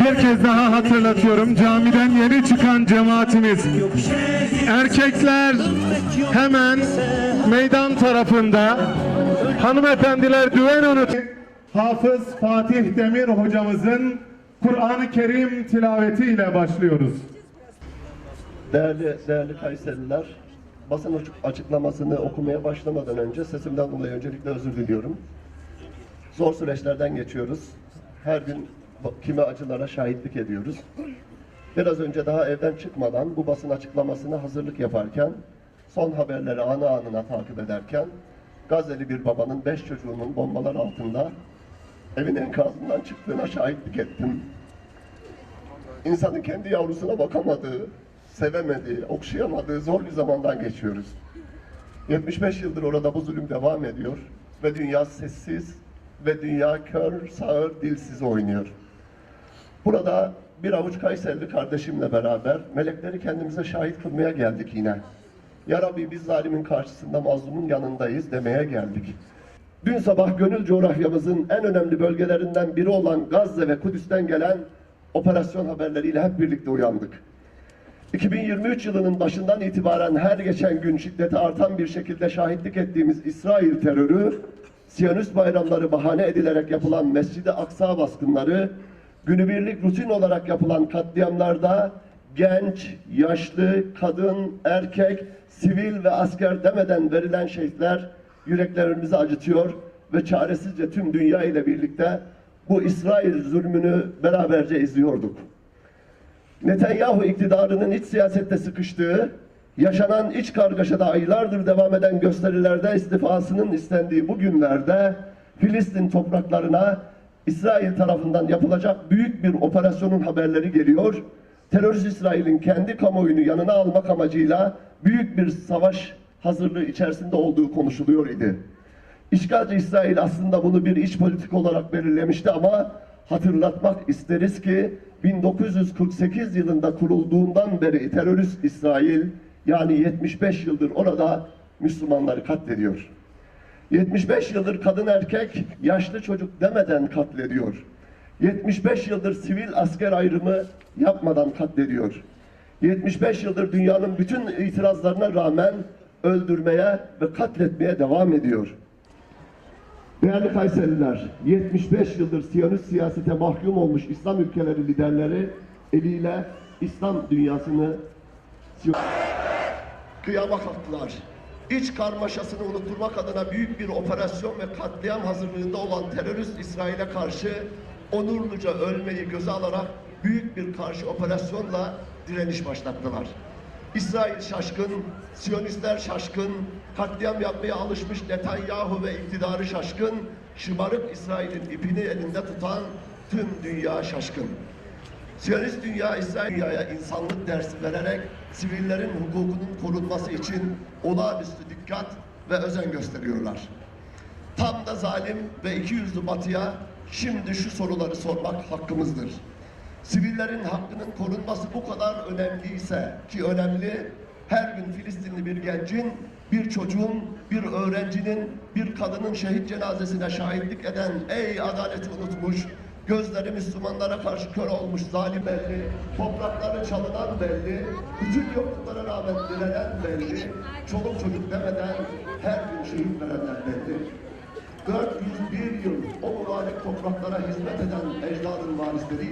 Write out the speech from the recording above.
Bir kez daha hatırlatıyorum. Camiden yeni çıkan cemaatimiz. Erkekler hemen meydan tarafında. Hanımefendiler düven unut. Hafız Fatih Demir hocamızın Kur'an-ı Kerim tilavetiyle başlıyoruz. Değerli, değerli Kayseriler, basın açık- açıklamasını okumaya başlamadan önce sesimden dolayı öncelikle özür diliyorum. Zor süreçlerden geçiyoruz. Her gün kimi acılara şahitlik ediyoruz. Biraz önce daha evden çıkmadan bu basın açıklamasına hazırlık yaparken, son haberleri anı anına takip ederken, Gazze'li bir babanın beş çocuğunun bombalar altında evin enkazından çıktığına şahitlik ettim. İnsanın kendi yavrusuna bakamadığı, sevemediği, okşayamadığı zor bir zamandan geçiyoruz. 75 yıldır orada bu zulüm devam ediyor ve dünya sessiz ve dünya kör, sağır, dilsiz oynuyor. Burada bir avuç Kayserili kardeşimle beraber melekleri kendimize şahit kılmaya geldik yine. Ya Rabbi biz zalimin karşısında mazlumun yanındayız demeye geldik. Dün sabah gönül coğrafyamızın en önemli bölgelerinden biri olan Gazze ve Kudüs'ten gelen operasyon haberleriyle hep birlikte uyandık. 2023 yılının başından itibaren her geçen gün şiddeti artan bir şekilde şahitlik ettiğimiz İsrail terörü, Siyonist bayramları bahane edilerek yapılan Mescid-i Aksa baskınları, günübirlik rutin olarak yapılan katliamlarda genç, yaşlı, kadın, erkek, sivil ve asker demeden verilen şehitler yüreklerimizi acıtıyor ve çaresizce tüm dünya ile birlikte bu İsrail zulmünü beraberce izliyorduk. Netanyahu iktidarının iç siyasette sıkıştığı, yaşanan iç kargaşada aylardır devam eden gösterilerde istifasının istendiği bu günlerde Filistin topraklarına İsrail tarafından yapılacak büyük bir operasyonun haberleri geliyor. Terörist İsrail'in kendi kamuoyunu yanına almak amacıyla büyük bir savaş hazırlığı içerisinde olduğu konuşuluyor idi. İşgalci İsrail aslında bunu bir iç politik olarak belirlemişti ama hatırlatmak isteriz ki 1948 yılında kurulduğundan beri terörist İsrail yani 75 yıldır orada Müslümanları katlediyor. 75 yıldır kadın erkek, yaşlı çocuk demeden katlediyor. 75 yıldır sivil asker ayrımı yapmadan katlediyor. 75 yıldır dünyanın bütün itirazlarına rağmen öldürmeye ve katletmeye devam ediyor. Değerli Kayseriler, 75 yıldır Siyonist siyasete mahkum olmuş İslam ülkeleri liderleri eliyle İslam dünyasını kıyama kalktılar. İç karmaşasını unutturmak adına büyük bir operasyon ve katliam hazırlığında olan terörist İsrail'e karşı onurluca ölmeyi göze alarak büyük bir karşı operasyonla direniş başlattılar. İsrail şaşkın, Siyonistler şaşkın, katliam yapmaya alışmış Netanyahu ve iktidarı şaşkın, şımarık İsrail'in ipini elinde tutan tüm dünya şaşkın. Siyonist dünya İsrail dünyaya insanlık dersi vererek sivillerin hukukunun korunması için olağanüstü dikkat ve özen gösteriyorlar. Tam da zalim ve ikiyüzlü batıya şimdi şu soruları sormak hakkımızdır. Sivillerin hakkının korunması bu kadar önemliyse ki önemli her gün Filistinli bir gencin, bir çocuğun, bir öğrencinin, bir kadının şehit cenazesine şahitlik eden ey adaleti unutmuş, gözleri Müslümanlara karşı kör olmuş zalim belli, toprakları çalınan belli, bütün yokluklara rağmen direnen belli, çoluk çocuk demeden her gün şehit verenler belli. 401 yıl o mübarek topraklara hizmet eden ecdadın varisleriyiz.